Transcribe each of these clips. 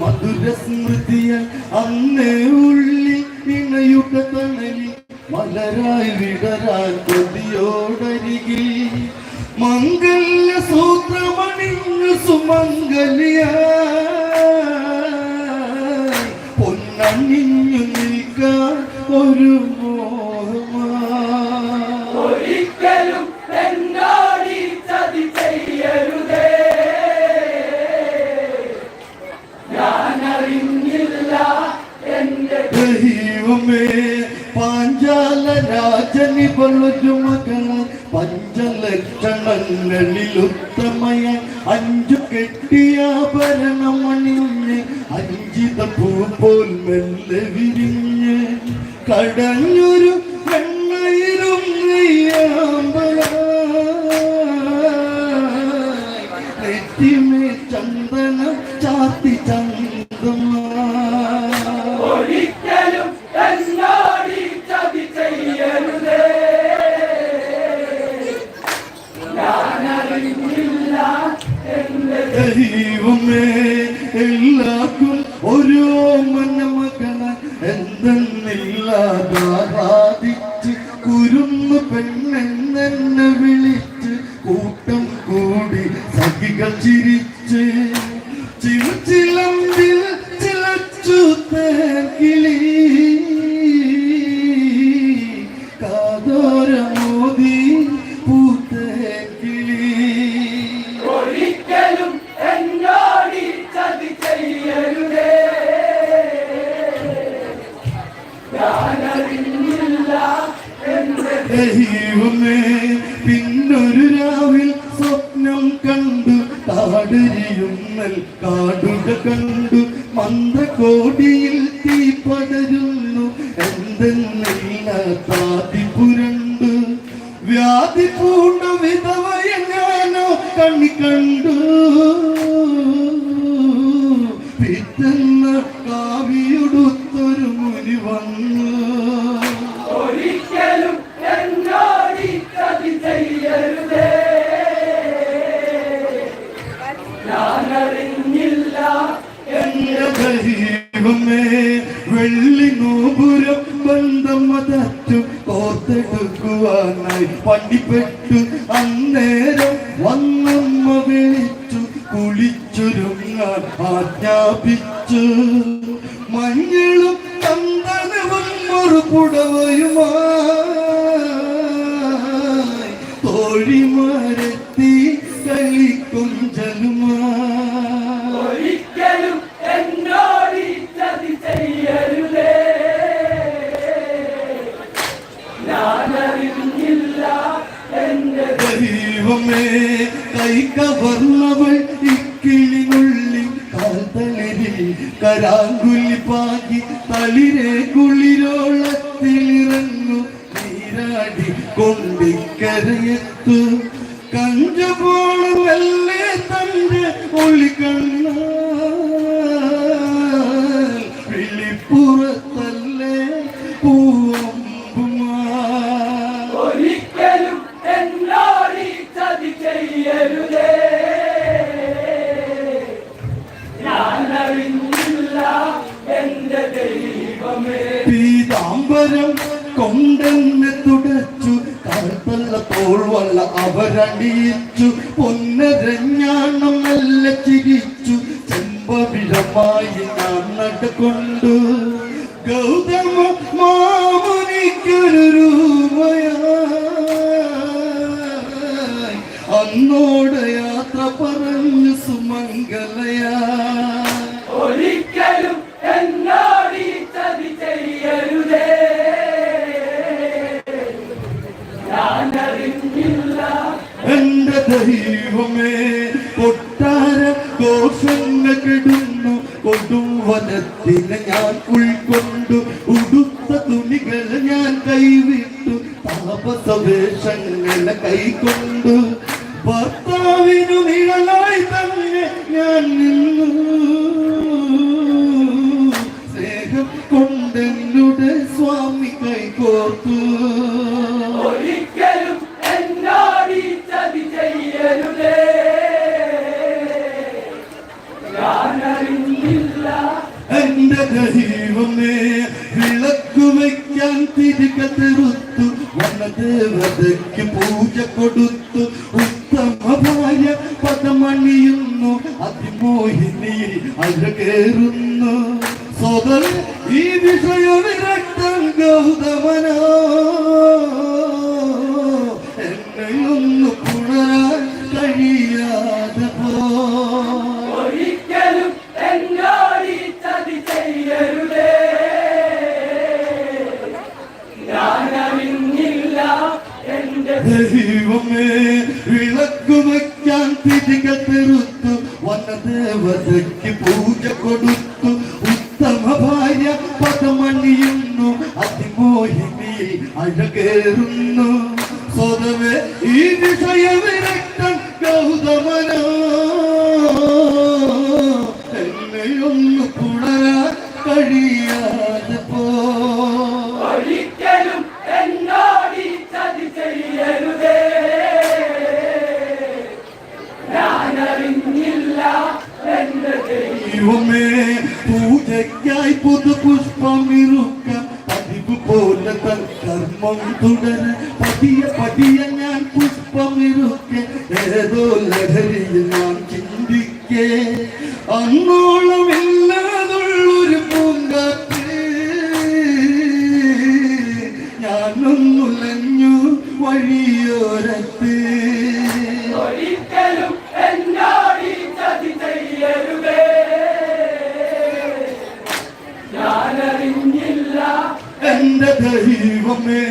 മധുര സ്മൃതിയ അന്നേ ഉള്ളിൽ ഇണയുടെ തണലി മലരായി വിടരാൻ കൊതിയോടരികിൽ. മംഗല്യ സൂത്രമണിഞ്ഞു സുമംഗലിയ പൊന്നണിഞ്ഞു നിൽക്കാൻ ഒരു രാജനിവളൊരു മകള പഞ്ചലക്ഷണങ്ങളിൽ ഉത്തമയ അഞ്ചു കെട്ടിയാഭരണമണിഞ്ഞ് അഞ്ചിത പൂ പോൽ മെല്ലെ വിരിഞ്ഞ് കടഞ്ഞൊരു ഓരോ മന്നമകണ ദൈവമേ പിന്നൊരു രാവിൽ സ്വപ്നം കണ്ടു താടരിയുന്നൽ കാടുക കണ്ടു. മന്ദകോടിയിൽ തീ പടരുന്നു എന്തെന്നില്ല താതി പുരണ്ടു. വ്യാധി പൂണ്ട വിധവയെങ്ങാനോ കണ്ണി കണ്ടു. വെള്ളി നൂപുരം ബന്ധം മതറ്റു ഓർത്തെടുക്കുവാനായി പണിപ്പെട്ടു അന്നേരം വന്നമ്മ വിളിച്ചു കുളിച്ചൊരുങ്ങാൻ ആജ്ഞാപിച്ചു. മഞ്ഞളും ചന്ദനവും മറുപുടവയുമായി കളിക്കും ജലുമാ കൊണ്ടിക്കരയെത്തു കഞ്ചപോളമല്ലേ തന്റെ ഒളി കണ്ണ വിളിപ്പുറത്തല്ലേ പൂവമ്പുമാ. ഒരിക്കലും എന്നോടി ചതി ചെയ്യരുതേ. പീതാംബരം കൊണ്ടെന്നെ തുടച്ചു. കറുത്തല്ല തോൾവല്ല അവരണിയിച്ചു. പൊന്നരഞ്ഞാണം നല്ല ചിരിച്ചു. ചെമ്പവിഴമായി ഞാൻ നടക്കൊണ്ടു. ഗൗതമ മാമുനിക്കൊരു രൂപയായി. അന്നോട് യാത്ര പറഞ്ഞു സുമംഗലയാ ദൈവമേ കൊട്ടാര ദോഷങ്ങൾ കൊടും കൊടുംവനത്തിനെ ഞാൻ ഉൾക്കൊണ്ടു. ഉടുത്ത തുണികൾ ഞാൻ കൈവിട്ടു. താപസവേഷങ്ങളെ കൈക്കൊണ്ടു. ഭർത്താവിനു നിഴലായി തന്നെ ഞാൻ നിന്നു. സ്നേഹം കൊണ്ടെന്നുടെ സ്വാമി കൈകോർത്തു. ദൈവമേ വിളക്കു വയ്ക്കാൻ തിരികത്തെടുത്തു വനദേവതയ്ക്ക് പൂജ കൊടുത്തു ഉത്തമമായ പദമണിയുന്നു അതിമോഹിനിയിൽ അഴകേറുന്നു സോദർ ഈ വിഷയ വിരക്തം ഗൗതമനാ പൂജ കർമ്മം തുടര പതിയ പതിയ ഞാൻ പുഷ്പമിരുക്കെ. ഏതോ ലഹരിയിൽ നാം ചിന്തിക്കേ. അന്നോളം എന്റെ ദൈവമേ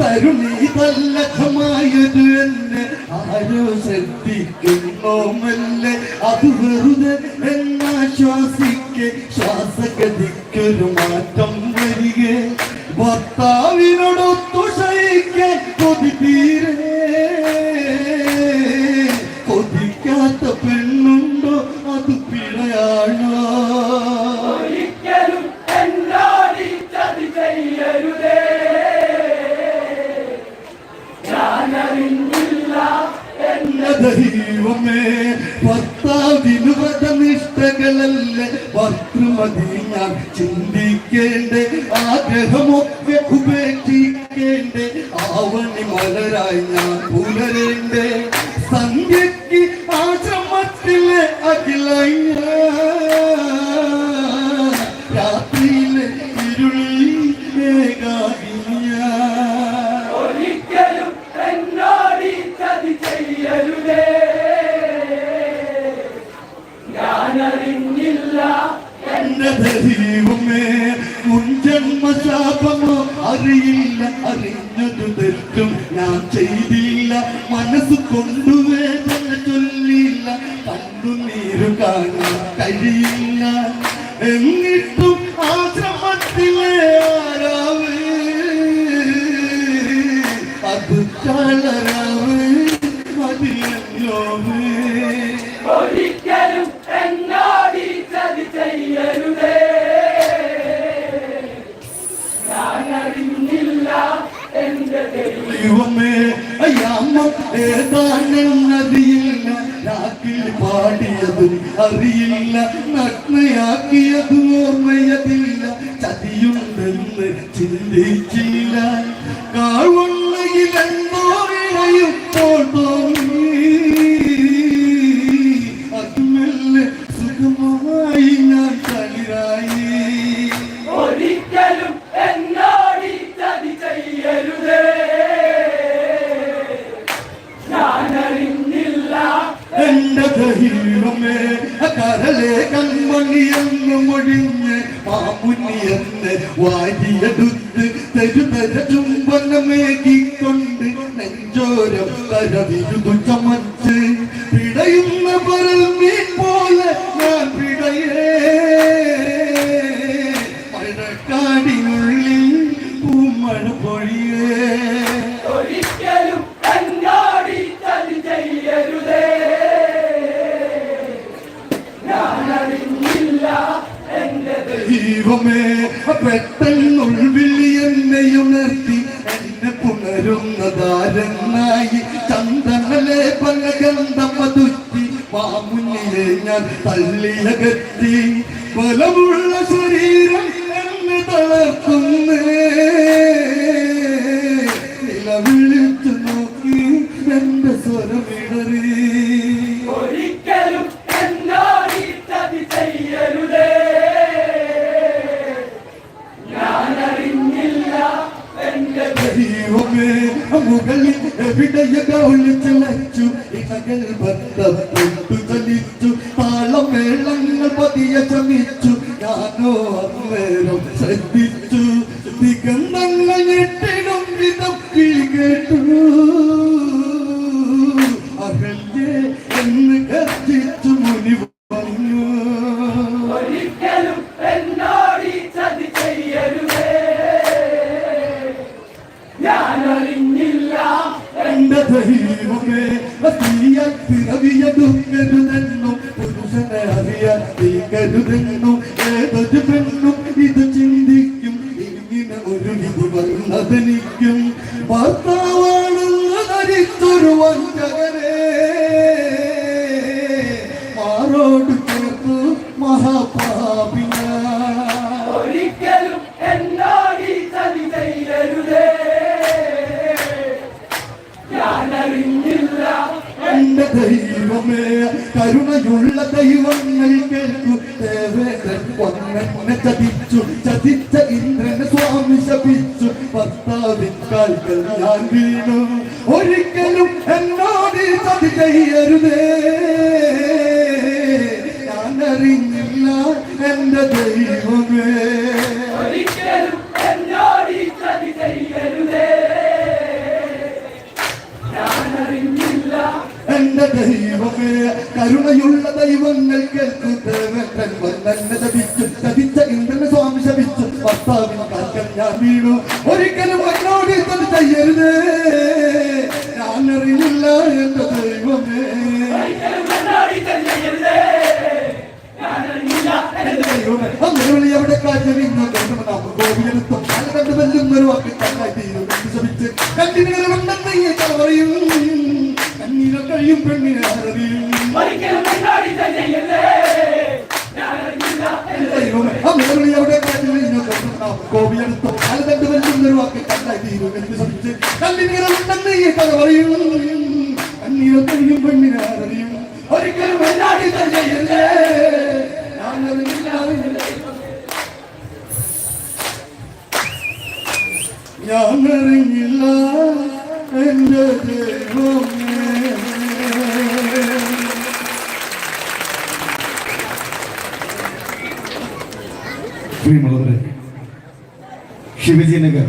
തരുണി തല്ലഖമായത് എന്നെ ആരോ ശ്രദ്ധിക്കുന്നോമല്ലേ? അത് വെറുതെ എന്നാശ്വാസിക്കെ ശ്വാസഗതിക്കൊരു മാറ്റം വരികെ. ഭർത്താവിനോടൊത്തു ശയിക്കെ കൊതി തീരെ ആവണി മലരായി ഞാൻ പുലരേണ്ടേ സന്ധ്യക്ക് ആശ്രമത്തിലെ അഖിലയ്യ ദൈവമേ അയ്യാമ്മ ഏതാണെന്നറിയില്ല നാക്കിൽ പാടിയത് അറിയില്ല. നഗ്നയാക്കിയത് ഓർമ്മയതില്ല. ചതിയുണ്ടെന്ന് ചിന്തിച്ചില്ല. കാവണ്ണയിൽ മാമുനിയെന്ന് വാരിയെടുത്ത് തെരുതര ചുംബനമേകിക്കൊണ്ട് നെഞ്ചോരം തരവിരുതു ചമച്ച് പിടയുന്ന പരൽ ദൈവമേ പെട്ടെന്നുൾവിളി എന്നെയുണർത്തി എന്നെ പുണരുന്നതാരെന്നായി ചന്ദനലെ പല ഗന്ധമതുറ്റി മാമുനിയെ ഞാൻ തള്ളിയകറ്റി ബലമുള്ള ശരീരം എന്നെ തളർത്തുന്നേ. നിലവിളിച്ചു നോക്കി എന്റെ സ്വരമിടറി ദിഗന്ധങ്ങൾ ഞെട്ടിടും വിധം കിളി കേട്ടു അഹല്യേ എന്ന് കത്തിച്ചു മുനി പറഞ്ഞു എന്റെ ദൈവമേ തീയാൻ പിറവിയതുങ്ങരുതെന്നും പുരുഷനെ അറിയാൻ തീകരുതെന്നും ഏതൊരു പെണ്ണും ഇത് ചിന്തിക്കും. ഇങ്ങനെ ഒരു ഇത് വന്നതെനിക്കും. ഭർത്താവാണെന്ന് ധരിച്ചൊരു വഞ്ചകരെ എന്റെ ദൈവമേ കരുണയുള്ള ദൈവങ്ങൾ കേൾക്കു. ദേവേന്ദ്രൻ ഒന്നെ ചതിച്ചു ചതിച്ച ഇന്ദ്രനെ സ്വാമി ശപിച്ചു. ഭർത്താവിൻ കാൽക്കൽ ഞാൻ വീണു. ഒരിക്കലും എന്നോട് ചതി ചെയ്യരുതേ. ഞാൻ അറിഞ്ഞില്ല എന്റെ ദൈവമേ. കരുണയുള്ള ദൈവങ്ങൾ കേൾക്കു സ്വാമി ശപിച്ചു ഭർത്താവിന് കാൽക്കൽ ഞാൻ വീണു. ഒരിക്കലും എന്നോട് ഇത് ചെയ്യരുതേ. ഞാൻ അറിയില്ല എന്റെ ദൈവമേ. അങ്ങനെ എന്നോട് ഈ ചതി ചെയ്യരുതേ. ഞാനറിഞ്ഞില്ല എന്റെ ദൈവമേ. അങ്ങനെ എവിടെ കാറ്ററിയുന്ന ഗോപിയെടുത്തും. അത് കണ്ടു വാക്കി കഥ പറയും കണ്ണീരെ കഴിയും പെണ്ണിനെ അറിയും. ഒരിക്കലും എല്ലാടി ചെയ്യല്ലേ ഞാനറിയില്ല ഞാനറിഞ്ഞില്ല എന്റെ ദൈവമേ. പ്രിയമുള്ളവരെ ശിവജി നഗർ